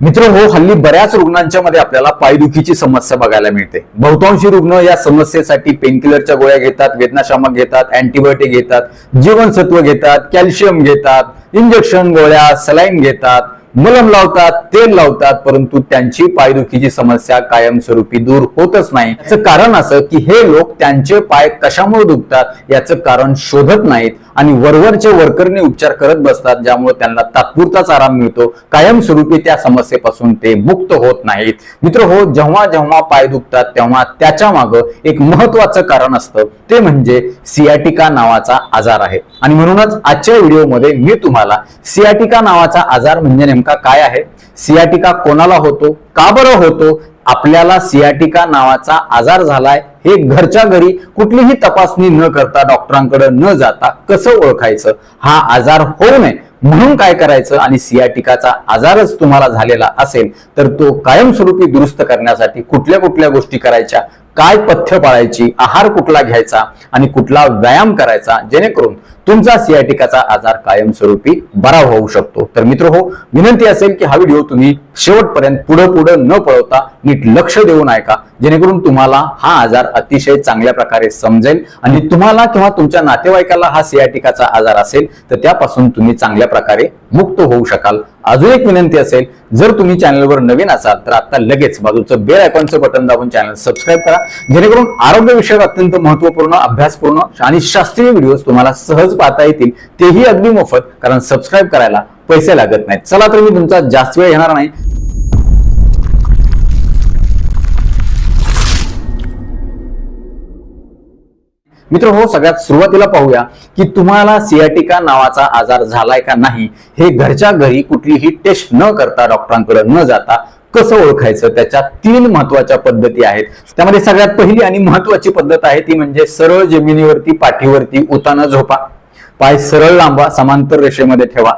मित्र हो हल्ली बऱ्याच रुग्णांच्या मध्ये आपल्याला पायदुखीची समस्या बघायला मिळते. बहुतांशी रुग्ण या समस्येसाठी पेनकिलरच्या गोळ्या घेतात वेदनाशामक घेतात अँटीबायोटिक घेतात जीवनसत्व घेतात कॅल्शियम घेतात इंजेक्शन गोळ्या सलाईन घेतात. मलम लावतात तेल लावतात परंतु त्यांची पायदुखीची समस्या कायमस्वरूपी दूर होतच नाही. याचं कारण असं की हे लोक त्यांचे पाय कशामुळे दुखतात याचं कारण शोधत नाहीत आणि वरवरचे वर्करने उपचार करत बसतात ज्यामुळे त्यांना तात्पुरताच आराम मिळतो. कायमस्वरूपी त्या समस्येपासून ते मुक्त होत नाहीत. मित्र हो जेव्हा जेव्हा पाय दुखतात तेव्हा त्याच्या मागं एक महत्वाचं कारण असतं. ते म्हणजे सियाटिका नावाचा आजार आहे. आणि म्हणूनच आजच्या व्हिडिओमध्ये मी तुम्हाला सियाटिका नावाचा आजार म्हणजे नेमका काय आहे? सियाटिका कोणाला होतो? का बरं होतो? आपल्याला सियाटिका नावाचा आजार झालाय. हे घरच्या घरी कुठलीही तपासणी न करता डॉक्टरांकडे न जाता कसं ओळखायचं? हा आजार होऊ नये. म्हणून काय करायचं? आणि सियाटिकाचा आजारच तुम्हाला झालेला असेल तर तो कायमस्वरूपी दुरुस्त करण्यासाठी कुठल्या कुठल्या गोष्टी करायच्या? काय पथ्य पाळायची आहार कुठला घ्यायचा आणि कुठला व्यायाम करायचा जेणेकरून तुमचा सियाटिकाचा आजार कायमस्वरूपी बरा होऊ शकतो. तर मित्र हो विनंती असेल की हा व्हिडिओ तुम्ही शेवटपर्यंत पुढे पुढे न पळवता नीट लक्ष देऊन ऐका जेणेकरून तुम्हाला हा आजार अतिशय चांगल्या प्रकारे समजेल आणि तुम्हाला किंवा तुमच्या नातेवाईकाला हा सियाटिकाचा आजार असेल तर त्यापासून तुम्ही चांगल्या प्रकारे मुक्त होऊ शकाल. अजून एक विनंती असेल जर तुम्ही चॅनलवर नवीन असाल तर आता लगेच बाजूचं बेल आयकॉनचं बटन दाबून चॅनल सबस्क्राईब करा. जेणेकरून आरोग्य विषयक अत्यंत महत्त्वपूर्ण अभ्यासपूर्ण आणि शास्त्रीय व्हिडिओ तुम्हाला सहज पाहता येतील. तेही अगदी मोफत कारण सबस्क्राईब करायला पैसे लागत नाहीत. चला तर मी तुमचा जास्त वेळ घेणार नाही. मित्र हो सगळ्यात सुरुवातीला पाहूया की तुम्हाला सियाटिका नावाचा आजार झालाय का नाही हे घरच्या घरी कुठलीही टेस्ट न करता डॉक्टरांकडे न जाता कसं ओळखायचं? त्याच्या तीन महत्त्वाच्या पद्धती आहेत. त्यामध्ये सगळ्यात पहिली आणि महत्वाची पद्धत आहे ती म्हणजे सरळ जमिनीवरती पाठीवरती उताना झोपा. पाय सरळ लांबा समांतर रेषेमध्ये ठेवा.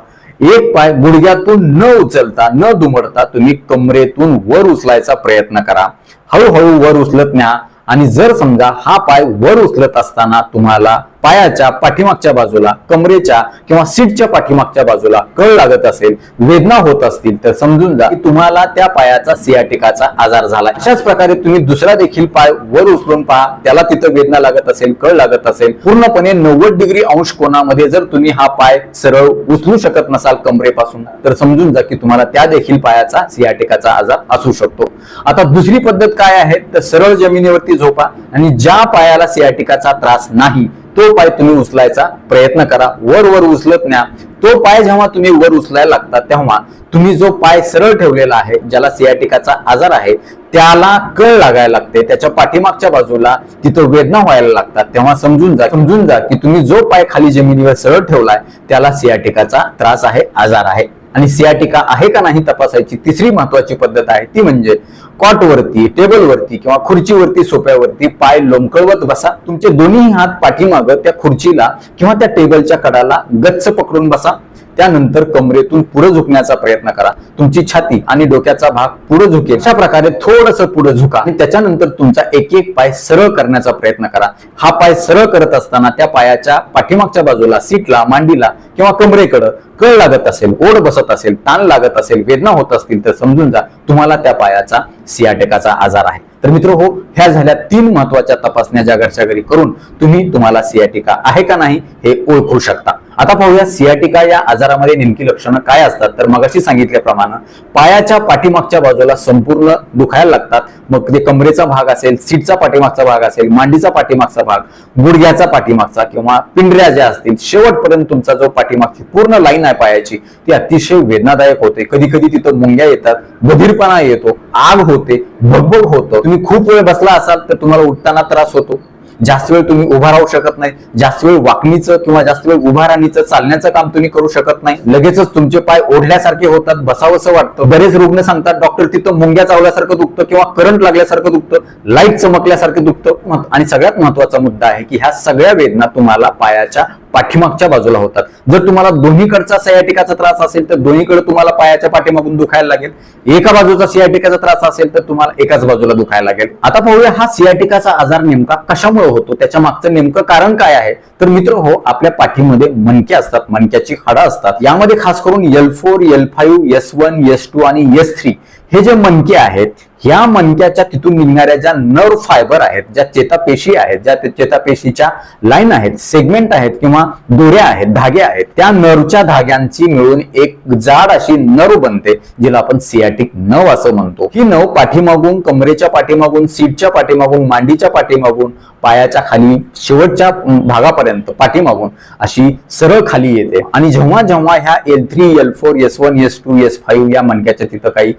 एक पाय गुडघ्यातून न उचलता न दुमडता तुम्ही कमरेतून वर उचलायचा प्रयत्न करा. हळूहळू वर उचलत न्या. आणि जर समजा हा पाय वर उचलत असताना तुम्हाला पायाच्या पाठीमागच्या बाजूला कमरेच्या किंवा सीटच्या पाठीमागच्या बाजूला कळ लागत असेल वेदना होत असतील तर समजून जा की तुम्हाला त्या पायाचा सियाटिकाचा आजार झाला. अशाच प्रकारे तुम्ही दुसरा देखील पाय वर उचलून पहा. त्याला तिथं वेदना लागत असेल कळ लागत असेल. पूर्णपणे नव्वद डिग्री अंश कोणामध्ये जर तुम्ही हा पाय सरळ उचलू शकत नसाल कमरेपासून तर समजून जा की तुम्हाला त्या देखील पायाचा सियाटिकाचा आजार असू शकतो. आता दुसरी पद्धत काय आहे? तर सरळ जमिनीवरती झोपा आणि ज्या पायाला सियाटिकाचा त्रास नाही तो पाय तुम्ही उचलायचा प्रयत्न करा. वर वर उचलत न्या. तो पाय जेव्हा तुम्ही वर उचलायला लागता तेव्हा तुम्ही जो पाय सरळ ठेवलेला आहे ज्याला सियाटिकाचा आजार आहे त्याला कळ लागायला लागते. त्याच्या पाठीमागच्या बाजूला तिथं वेदना व्हायला लागतात. तेव्हा समजून जा समजून जा की तुम्ही जो पाय खाली जमिनीवर सरळ ठेवलाय त्याला सियाटिकाचा त्रास आहे आजार आहे. आणि सियाटिका आहे का नाही तपासायची तिसरी महत्वाची पद्धत आहे ती म्हणजे कॉटवरती टेबलवरती किंवा खुर्चीवरती सोप्यावरती पाय लोंबकळवत बसा. तुमचे दोन्ही हात पाठीमागं त्या खुर्चीला किंवा त्या टेबलच्या कडाला गच्च पकडून बसा. त्यानंतर कमरेतून पुढे झुकण्याचा प्रयत्न करा. तुमची छाती आणि डोक्याचा भाग पुढे झुकेल. अशा प्रकारे थोडस पुढे झुका आणि त्याच्यानंतर तुमचा एक एक पाय सरळ करण्याचा प्रयत्न करा. हा पाय सरळ करत असताना त्या पायाच्या पाठीमागच्या बाजूला सीटला मांडीला किंवा कमरेकडं कळ लागत असेल ओढ बसत असेल ताण लागत असेल वेदना होत असतील तर समजून जा तुम्हाला त्या पायाचा सियाटेकाचा आजार आहे. तर मित्र हो ह्या झाल्या तीन महत्त्वाच्या तपासण्या ज्या घरच्या घरी करून तुम्ही तुम्हाला सियाटिका आहे का नाही हे ओळखू शकता. आता पाहूया सियाटिका या आजारामध्ये नेमकी लक्षणं काय असतात. तर मगाशी सांगितल्याप्रमाणे पायाच्या पाठीमागच्या बाजूला संपूर्ण दुखायला लागतात. मग ते कमरेचा भाग असेल सीटचा पाठीमागचा भाग असेल मांडीचा पाठीमागचा भाग गुडघ्याचा पाठीमागचा किंवा पिंढऱ्या ज्या असतील शेवटपर्यंत तुमचा जो पाठीमागची पूर्ण लाईन आहे पायाची ती अतिशय वेदनादायक होते. कधी कधी तिथं मुंग्या येतात बधीरपणा येतो आग होते भगभग होतं. तुम्ही खूप वेळ बसला असाल तर तुम्हाला उठताना त्रास होतो. जास्त वेळ तुम्ही उभा राहू शकत नाही जास्त वेळ वाकणीचं किंवा जास्त वेळ उभा राहणीचं चालण्याचं काम तुम्ही करू शकत नाही. लगेचच तुमचे पाय ओढल्यासारखे होतात बसावंसं वाटतं. बरेच रुग्ण सांगतात डॉक्टर तिथं मुंग्या चावल्यासारखं दुखतं किंवा करंट लागल्यासारखं दुखतं लाइट चमकल्यासारखं दुखतं. आणि सगळ्यात महत्त्वाचा मुद्दा आहे की ह्या सगळ्या वेदना तुम्हाला पायाच्या पाठीमागच्या बाजूला होतात. जर तुम्हाला दोन्हीकडचा सयाटिकाचा त्रास असेल तर दोन्हीकडे तुम्हाला पायाच्या पाठीमागून दुखायला लागेल. एका बाजूचा सियाटिकाचा त्रास असेल तर तुम्हाला एकाच बाजूला दुखायला लागेल. आता पाहूया हा सियाटिकाचा आजार नेमका कशामुळे होतो त्याच्या मागचं नेमकं कारण काय आहे? तर मित्र हो आपल्या पाठीमध्ये मणके असतात मणक्याची हाडं असतात. यामध्ये खास करून L four L five S one S two आणि एस थ्री हे जे मणके आहेत ह्या मणक्याच्या तिथून निघणाऱ्या ज्या नर्व फायबर आहेत ज्या चेतापेशी आहेत ज्या चेतापेशीच्या लाईन आहेत सेगमेंट आहेत किंवा दोऱ्या आहेत धागे आहेत त्या नर्वच्या धाग्यांची मिळून एक जाड अशी नर्व बनते जिला आपण सियाटिक नव असं म्हणतो. ही नव पाठीमागून कमरेच्या पाठीमागून सीटच्या पाठीमागून मांडीच्या पाठीमागून पायाच्या खाली शेवटच्या भागापर्यंत पाठीमागून अशी सरळ खाली येते. आणि जेव्हा जेव्हा ह्या L three L four S one S two S five या मणक्याच्या तिथं काही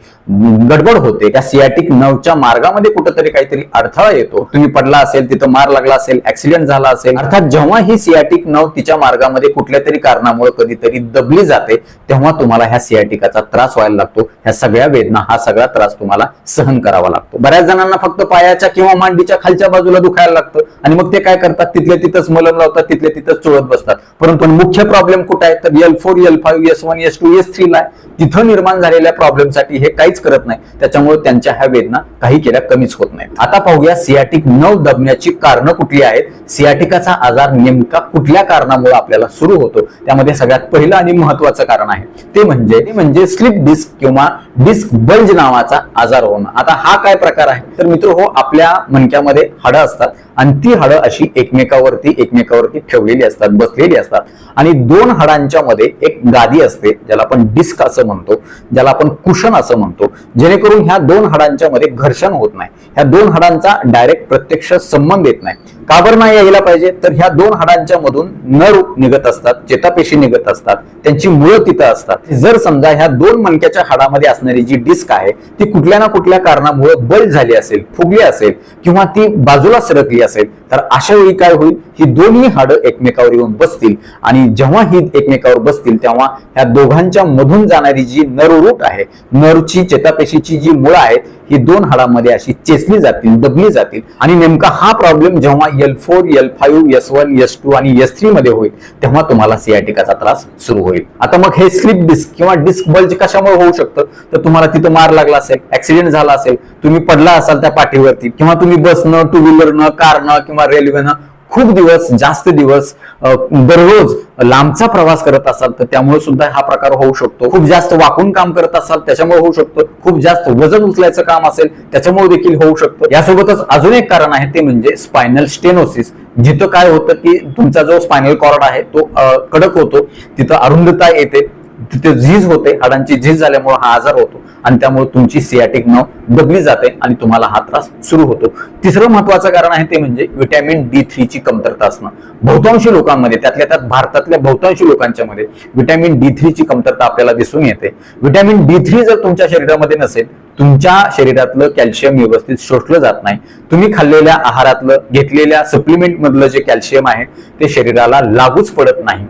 गडबड होते. त्या सियाटिक नवच्या मार्गामध्ये कुठंतरी काहीतरी अडथळा येतो. तुम्ही पडला असेल तिथं मार लागला असेल ऍक्सिडेंट झाला असेल. अर्थात जेव्हा ही सियाटिक नव तिच्या मार्गामध्ये कुठल्या तरी कारणामुळे कधीतरी दबली जाते तेव्हा तुम्हाला ह्या सियाटिकाचा त्रास व्हायला लागतो. ह्या सगळ्या वेदना हा सगळा त्रास तुम्हाला सहन करावा लागतो. बऱ्याच जणांना फक्त पायाच्या किंवा मांडीच्या खालच्या बाजूला दुखायला लागतं. आणि मग ते काय करतात? तिथल्या तिथंच मलम लावतात तिथल्या तिथंच चोळत बसतात. परंतु मुख्य प्रॉब्लेम कुठे आहे? तर L four L five S one S two S three ला तिथं निर्माण झालेल्या प्रॉब्लेमसाठी हे काहीच करत नाही. त्याच्यामुळे त्यांच्या ह्या वेदना काही केल्या कमीच होत नाहीत. आता पाहूया सियाटिक नव दबण्याची कारणं कुठली आहेत? सियाटिकाचा आजार नेमका कुठल्या कारणामुळे आपल्याला सुरू होतो? त्यामध्ये सगळ्यात पहिलं आणि महत्वाचं कारण आहे. ते म्हणजे ते म्हणजे स्लिप डिस्क किंवा डिस्क बल्ज नावाचा आजार होणं. आता हा काय प्रकार आहे? तर मित्र हो आपल्या मणक्यामध्ये हाडं असतात. आणि ती हाडं अशी एकमेकावरती एकमेकावरती ठेवलेली असतात बसलेली असतात. आणि दोन हाडांच्या मध्ये एक गादी असते ज्याला आपण डिस्क असं म्हणतो ज्याला आपण कुशन असं म्हणतो. जेणेकरून ह्या दोन हाडांच्या मध्ये घर्षण होत नाही. ह्या दोन हाडांचा डायरेक्ट प्रत्यक्ष संबंध येत नाही. का बरं नाही यायला पाहिजे? तर ह्या दोन हाडांच्या मधून नर निघत असतात चेतापेशी निघत असतात त्यांची मुळं तिथं असतात. जर समजा ह्या दोन मणक्याच्या हाडामध्ये असणारी जी डिस्क आहे ती कुठल्या ना कुठल्या कारणामुळे बल झाली असेल फुगली असेल किंवा ती बाजूला सरकली असेल तर अशा वेळी काय होईल? ही दोन्ही हाडं एकमेकावर येऊन बसतील. आणि जेव्हा ही एकमेकावर बसतील तेव्हा ह्या दोघांच्या मधून जाणारी जी नररूट आहे नरची चेतापेशीची जी मुळं आहेत ही दोन हाडामध्ये अशी चेचली जातील दबली जातील. आणि नेमका हा प्रॉब्लेम जेव्हा L four L five S one S two आणि एस थ्री मध्ये होईल तेव्हा तुम्हाला सियाटिकाचा त्रास सुरू होईल. आता मग हे स्लिप डिस्क किंवा डिस्क बल्ज कशामुळे होऊ शकतं? तर तुम्हाला तिथं मार लागला असेल ऍक्सिडेंट झाला असेल तुम्ही पडला असाल त्या पाठीवरती किंवा तुम्ही बसनं टू व्हीलरनं कारनं किंवा रेल्वेनं खूप दिवस जास्त दिवस दररोज लांबचा प्रवास करत असाल तर त्यामुळे सुद्धा हा प्रकार होऊ शकतो. खूप जास्त वाकून काम करत असाल त्याच्यामुळे होऊ शकतो. खूप जास्त वजन उचलायचं काम असेल त्याच्यामुळे देखील होऊ शकतो. यासोबतच अजून एक कारण आहे ते म्हणजे स्पायनल स्टेनोसिस जिथं काय होतं की तुमचा जो स्पायनल कॉर्ड आहे तो कडक होतो. तिथं अरुंदता येते. तिथे झीज होते. हाडांची झीज झाल्यामुळे हा आजार होतो. आणि त्यामुळे तुमची सियाटिक नव दबली जाते आणि तुम्हाला हा त्रास सुरू होतो. तिसरं महत्वाचं कारण आहे ते म्हणजे व्हिटॅमिन डी थ्रीची कमतरता असणं. बहुतांशी लोकांमध्ये त्यातल्या त्यात भारतातल्या बहुतांशी लोकांच्या मध्ये व्हिटॅमिन डी थ्रीची कमतरता आपल्याला दिसून येते. व्हिटॅमिन डी थ्री जर तुमच्या शरीरामध्ये नसेल तुमच्या शरीरातलं कॅल्शियम व्यवस्थित शोषलं जात नाही. तुम्ही खाल्लेल्या आहारातलं घेतलेल्या सप्लिमेंट मधलं जे कॅल्शियम आहे ते शरीराला लागूच पडत नाही.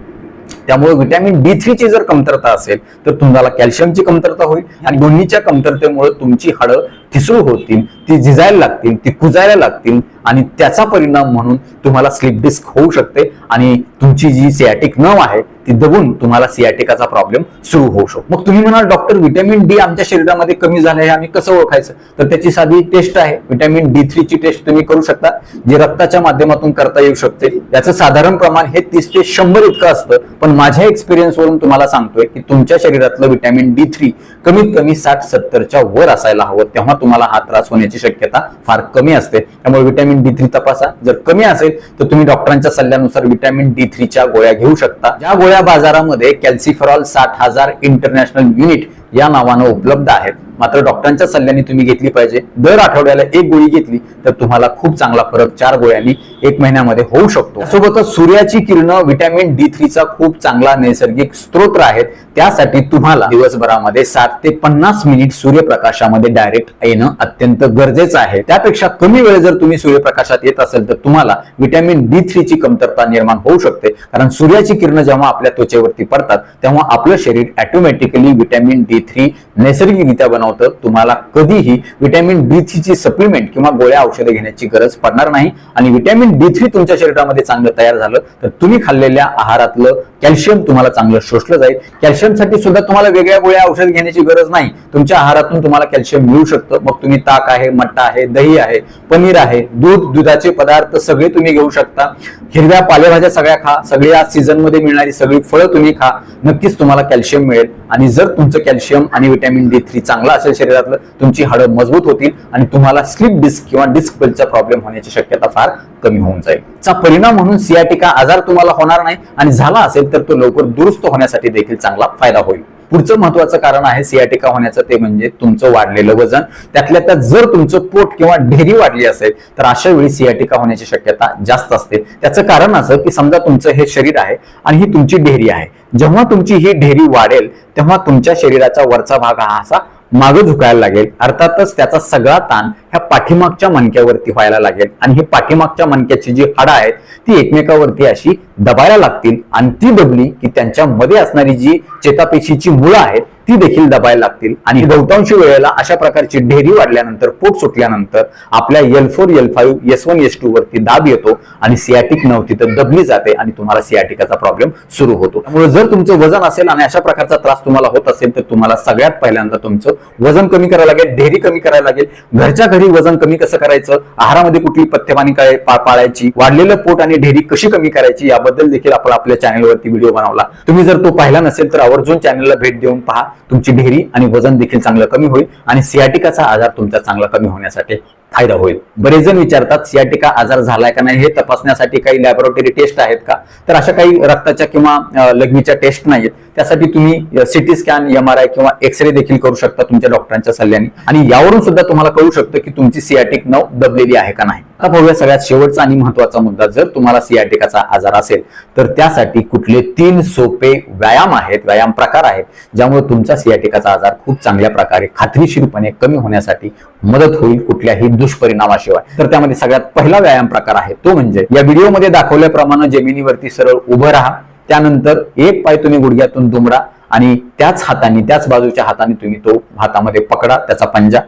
त्यामुळे व्हिटॅमिन डी थ्रीची जर कमतरता असेल तर तुम्हाला कॅल्शियमची कमतरता होईल आणि दोन्हीच्या कमतरतेमुळे तुमची हाडं ठिसूळ होतील ती झिजायला लागतील ती कुजायला लागतील आणि त्याचा परिणाम म्हणून तुम्हाला स्लिप डिस्क होऊ शकते आणि तुमची जी सियाटिक नव आहे ती दबून तुम्हाला सियाटिकाचा प्रॉब्लेम सुरू होऊ शकतो. मग तुम्ही म्हणाल डॉक्टर विटॅमिन डी आमच्या शरीरामध्ये कमी झालं आहे आम्ही कसं ओळखायचं? तर त्याची साधी टेस्ट आहे. व्हिटॅमिन डी थ्री ची टेस्ट तुम्ही करू शकता जी रक्ताच्या माध्यमातून करता येऊ शकते. याचं साधारण प्रमाण हे तीस ते शंभर इतकं असतं. पण माझ्या एक्सपिरियन्स वरून तुम्हाला सांगतोय की तुमच्या शरीरातलं व्हिटॅमिन डी थ्री कमीत कमी साठ सत्तरच्या वर असायला हवं तेव्हा तुम्हाला हा त्रास होण्याची शक्यता फार कमी असते. त्यामुळे व्हिटॅमिन व्हिटॅमिन डी थ्री तपासा. जर कमी असेल तर तुम्ही डॉक्टरांच्या सल्ल्यानुसार व्हिटॅमिन डी थ्रीच्या गोळ्या घेऊ शकता. ज्या गोळ्या बाजारामध्ये कॅल्सिफरॉल साठ हजार इंटरनॅशनल युनिट या नावानं उपलब्ध आहेत. मात्र डॉक्टरांच्या सल्ल्याने तुम्ही घेतली पाहिजे. दर आठवड्याला एक गोळी घेतली तर तुम्हाला खूप चांगला फरक चार गोळ्यांनी एक महिन्यामध्ये होऊ शकतो. सोबतच सूर्याची किरणं विटॅमिन डी थ्रीचा खूप चांगला नैसर्गिक स्त्रोत आहेत. त्यासाठी तुम्हाला दिवसभरामध्ये सात ते पन्नास मिनिट सूर्यप्रकाशामध्ये डायरेक्ट येणं अत्यंत गरजेचं आहे. त्यापेक्षा कमी वेळ जर तुम्ही सूर्यप्रकाशात येत असेल तर तुम्हाला विटॅमिन डी थ्री ची कमतरता निर्माण होऊ शकते. कारण सूर्याची किरण जेव्हा आपल्या त्वचेवरती पडतात तेव्हा आपलं शरीर ऑटोमॅटिकली विटॅमिन डी थ्री नैसर्गिकरित्या बनवतं तुम्हाला कधीही व्हिटॅमिन डी थ्रीची सप्लिमेंट किंवा गोळ्या औषधे घेण्याची गरज पडणार नाही. आणि विटॅमिन डी थ्री तुमच्या शरीरामध्ये चांगलं तयार झालं तर तुम्ही खाल्लेल्या आहारातलं कॅल्शियम तुम्हाला चांगलं शोषलं जाईल. कॅल्शियमसाठी सुद्धा तुम्हाला वेगळ्या गोळ्या औषध घेण्याची गरज नाही. तुमच्या आहारातून तुम्हाला कॅल्शियम मिळू शकतं. मग तुम्ही ताक आहे मट्टा आहे दही आहे पनीर आहे दूध दुधाचे पदार्थ सगळे तुम्ही घेऊ शकता. हिरव्या पालेभाज्या सगळ्या खा. सगळ्या सीझनमध्ये मिळणारी सगळी फळं तुम्ही खा. नक्कीच तुम्हाला कॅल्शियम मिळेल. आणि जर तुमचं कॅल्शियम आणि विटॅमिन डी थ्री चांगलं असेल शरीरातलं तुमची हाडं मजबूत होतील आणि तुम्हाला स्लिप डिस्क किंवा डिस्क बेलचा प्रॉब्लेम होण्याची शक्यता फार कमी होऊन जाईल. चा परिणाम म्हणून सियाटिका आजार तुम्हाला होणार नाही आणि झाला असेल तर तो लवकर दुरुस्त होण्यासाठी देखील चांगला फायदा होईल. पुढचं महत्वाचं कारण आहे सियाटिका होण्याचं ते म्हणजे तुमचं वाढलेलं वजन. त्यातल्या त्यात जर तुमचं पोट किंवा ढेरी वाढली असेल तर अशा वेळी सियाटिका होण्याची शक्यता जास्त असते. त्याचं कारण असं की समजा तुमचं हे शरीर आहे आणि ही तुमची ढेरी आहे. जेव्हा तुमची ही ढेरी वाढेल तेव्हा तुमच्या शरीराचा वरचा भाग हा असा मागं झुकायला लागेल. अर्थातच त्याचा सगळा ताण ह्या पाठीमागच्या मणक्यावरती व्हायला लागेल. आणि ही पाठीमागच्या मणक्याची जी हाडं आहेत ती एकमेकावरती अशी दबायला लागतील. आणि ती दबली की त्यांच्या मध्ये असणारी जी चेतापेशीची मुळं आहेत ती देखील दबायला लागतील. आणि बहुतांशी वेळेला अशा प्रकारची ढेरी वाढल्यानंतर पोट सुटल्यानंतर आपल्या L four L five S one S two वरती दाब येतो आणि सियाटिक नव तिथं दबली जाते आणि तुम्हाला सियाटिकाचा प्रॉब्लेम सुरू होतो. त्यामुळे जर तुमचं वजन असेल आणि अशा प्रकारचा त्रास तुम्हाला होत असेल तर तुम्हाला सगळ्यात पहिल्यांदा तुमचं वजन कमी करायला लागेल ढेरी कमी करायला लागेल. घरच्या घरी वजन कमी कसं करायचं? आहारामध्ये कुठली पथ्यपाणी काय पाळायची? वाढलेलं पोट आणि ढेरी कशी कमी करायची? याबद्दल देखील आपण आपल्या चॅनलवरती व्हिडिओ बनवला. तुम्ही जर तो पाहिला नसेल तर आवर्जून चॅनलला भेट देऊन पहा. तुमची ढेरी आणि वजन देखील चांगलं कमी होईल आणि सियाटिकाचा आजार तुमचा चांगला कमी होण्यासाठी फायदा होईल. बरेच जण विचारतात सियाटिका आजार झालाय का नाही? हे तपासण्यासाठी काही लॅबोरेटरी टेस्ट आहेत का? तर अशा काही रक्ताच्या किंवा लग्नीच्या लघवीच्या टेस्ट नाहीत त्यासाठी तुम्ही CT scan M R I किंवा एक्सरे देखील करू शकता तुमच्या डॉक्टरांच्या सल्ल्याने. आणि यावरून सुद्धा तुम्हाला कळू शकतं की तुमची सियाटिक नव दबलेली आहे का नाही. आता पाहूया सगळ्यात शेवटचा आणि महत्त्वाचा मुद्दा. जर तुम्हाला सियाटिकाचा आजार असेल तर त्यासाठी कुठले तीन सोपे व्यायाम आहेत व्यायाम प्रकार आहेत ज्यामुळे तुमचा सियाटिकाचा आजार खूप चांगल्या प्रकारे खात्रीशीरपणे कमी होण्यासाठी मदत होईल कुठल्याही दुष्परिणामाशिवाय. तर त्यामध्ये सगळ्यात पहिला व्यायाम प्रकार आहे तो म्हणजे या व्हिडिओमध्ये दाखवल्याप्रमाणे जमिनीवरती सरळ उभं राहा त्यानंतर एक पाय तुम्ही गुडघ्यातून दुमडा आणि त्याच हाताने त्याच बाजूच्या हाताने तुम्ही तो हातामध्ये पकडा त्याचा पंजा.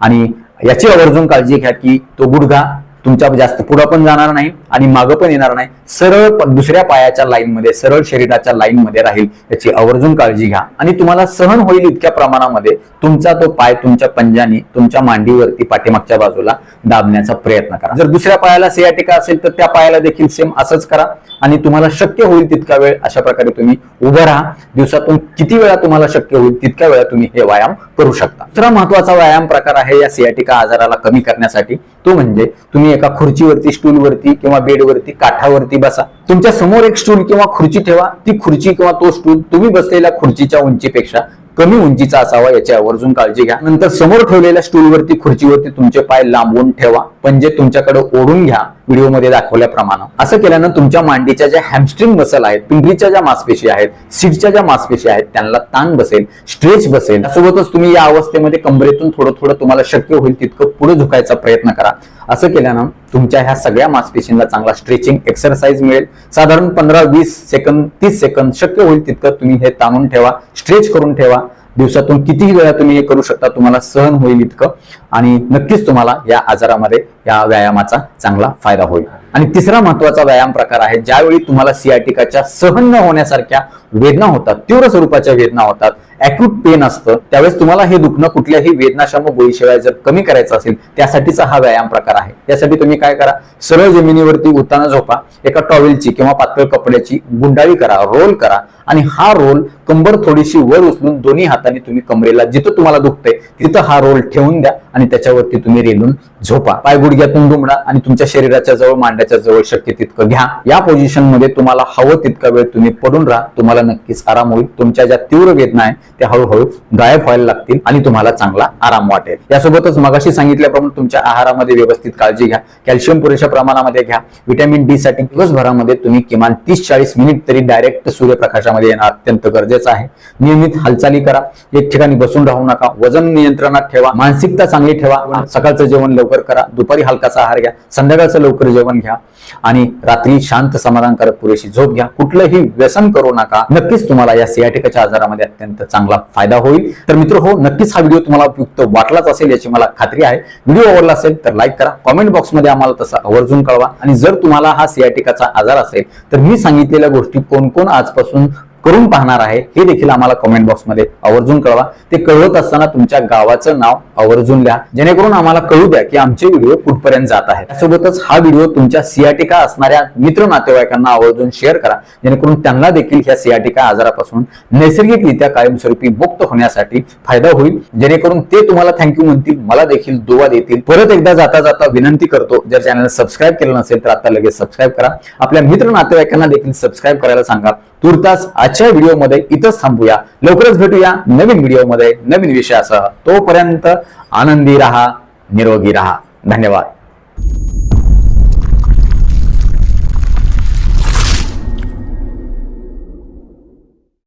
आणि याची आवर्जून काळजी घ्या की तो गुडघा तुमच्या जास्त पुढं पण जाणार नाही आणि मागं पण येणार नाही. सरळ दुसऱ्या पायाच्या लाईनमध्ये सरळ शरीराच्या लाईन मध्ये राहील याची आवर्जून काळजी घ्या. आणि तुम्हाला सहन होईल इतक्या प्रमाणामध्ये तुमचा तो पाय तुमच्या पंजानी तुमच्या मांडीवरती पाठीमागच्या बाजूला दाबण्याचा प्रयत्न करा. जर दुसऱ्या पायाला सियाटिका असेल तर त्या पायाला देखील सेम असंच करा. आणि तुम्हाला शक्य होईल तितका वेळ अशा प्रकारे तुम्ही उभं राहा. दिवसातून किती वेळा तुम्हाला शक्य होईल तितक्या वेळा तुम्ही हे व्यायाम करू शकता. दुसरा महत्त्वाचा व्यायाम प्रकार आहे या सियाटिका आजाराला कमी करण्यासाठी. तो म्हणजे तुम्ही एका खुर्चीवरती स्टूलवरती किंवा बेडवरती काठावरती बसा. तुमच्यासमोर एक स्टूल किंवा खुर्ची ठेवा. ती खुर्ची किंवा तो स्टूल तुम्ही बसलेल्या खुर्चीच्या उंचीपेक्षा कमी उंचीचा असावा याची आवर्जून काळजी घ्या. नंतर समोर ठेवलेल्या स्टूलवरती खुर्चीवरती तुमचे पाय लांबवून ठेवा. पंजे तुमच्याकडे ओढून घ्या व्हिडिओमध्ये दाखवल्याप्रमाणे. असं केल्यानं तुमच्या मांडीच्या ज्या हॅमस्ट्रिंग मसल आहेत पिंपरीच्या ज्या मासपेशी आहेत सीटच्या ज्या मासपेशी आहेत त्यांना ताण बसेल स्ट्रेच बसेल. त्यासोबतच तुम्ही या अवस्थेमध्ये कंबरेतून थोडं थोडं तुम्हाला शक्य होईल तितकं पुढे झुकायचा प्रयत्न करा. असं केल्यानं तुमच्या ह्या सगळ्या मासपेशींना चांगला स्ट्रेचिंग एक्सरसाइज मिळेल. साधारण पंधरा वीस सेकंद तीस सेकंद शक्य होईल तितकं तुम्ही हे ताणून ठेवा स्ट्रेच करून ठेवा. दिवसातून कितीही वेळा तुम्ही हे करू शकता तुम्हाला सहन होईल इतकं. आणि नक्कीच तुम्हाला या आजारामध्ये या व्यायामाचा चांगला फायदा होईल. आणि तिसरा महत्त्वाचा व्यायाम प्रकार आहे ज्यावेळी तुम्हाला सियाटिकाच्या सहन न होण्यासारख्या वेदना होतात तीव्र स्वरूपाच्या वेदना होतात अॅक्यूट पेन असतं त्यावेळेस तुम्हाला हे दुखणं कुठल्याही वेदनाशम गोळीशिवाय जर कमी करायचं असेल त्यासाठीचा हा व्यायाम प्रकार आहे. त्यासाठी तुम्ही काय करा सरळ जमिनीवरती उताना झोपा एका टॉवेलची किंवा पातळ कपड्याची गुंडाळी करा रोल करा आणि हा रोल कंबर थोडीशी वर उचलून दोन्ही हाताने तुम्ही कमरेला जिथं तुम्हाला दुखतंय तिथं हा रोल ठेवून द्या आणि त्याच्यावरती तुम्ही रेलून झोपा. पाय गुडघ्यातून दुमडा आणि तुमच्या शरीराच्या जवळ मांड्याच्या जवळ शक्य तितकं घ्या. या पोझिशनमध्ये तुम्हाला हवं तितका वेळ तुम्ही पडून राहा. तुम्हाला नक्कीच आराम होईल. तुमच्या ज्या तीव्र वेदना आहे ते हळूहळू गायब व्हायला लागतील आणि तुम्हाला चांगला आराम वाटेल. यासोबतच मगाशी सांगितल्याप्रमाणे तुमच्या आहारामध्ये व्यवस्थित काळजी घ्या कॅल्शियम पुरेशा प्रमाणामध्ये घ्या व्हिटॅमिन डी साठी दिवसभरामध्ये तुम्ही किमान तीस चाळीस मिनिट तरी डायरेक्ट सूर्यप्रकाशामध्ये येणं अत्यंत गरजेचं आहे. नियमित हालचाली करा एक ठिकाणी बसून राहू नका वजन नियंत्रणात ठेवा मानसिकता चांगली ठेवा सकाळचं जेवण लवकर करा दुपारी हलकाचा आहार घ्या संध्याकाळचं लवकर जेवण घ्या. आणि रात्री शांत समाधानकारक पुरेशी झोप घ्या. कुठलंही व्यसन करू नका. नक्कीच तुम्हाला या सियाटिकाच्या आजारामध्ये अत्यंत चांगला फायदा होईल. तर मित्र हो नक्कीच हा व्हिडिओ तुम्हाला उपयुक्त वाटलाच असेल याची मला खात्री आहे. व्हिडिओ आवडला असेल तर लाईक करा. कॉमेंट बॉक्समध्ये आम्हाला तसा आवर्जून कळवा. आणि जर तुम्हाला हा सियाटिकाचा आजार असेल तर मी सांगितलेल्या गोष्टी कोण कोण आजपासून करून पाहणार आहे. हे देखील आम्हाला कमेंट बॉक्समध्ये आवर्जून कळवा. ते कळवत असताना तुमच्या गावाचं नाव आवर्जून लिहा. जेणेकरून आम्हाला कळू द्या की आमचे व्हिडिओ कुठपर्यंत जात आहेत. त्यासोबतच हा व्हिडिओ तुमच्या सियाटिका असणाऱ्या मित्र नातेवाईकांना आवर्जून शेअर करा. जेणेकरून त्यांना देखील ह्या सियाटिका आजारापासून नैसर्गिकरित्या कायमस्वरूपी मुक्त होण्यासाठी फायदा होईल. जेणेकरून ते तुम्हाला थँक्यू म्हणतील मला देखील दुवा देतील. परत एकदा जाता जाता विनंती करतो जर चॅनल सबस्क्राईब केलं नसेल तर आता लगेच सबस्क्राईब करा. आपल्या मित्र नातेवाईकांना देखील सबस्क्राईब करायला सांगा. तुर्तास आजच्या व्हिडिओमध्ये इथंच थांबूया. लवकरच भेटूया नवीन व्हिडिओमध्ये नवीन विषयासह. तोपर्यंत आनंदी राहा निरोगी राहा. धन्यवाद.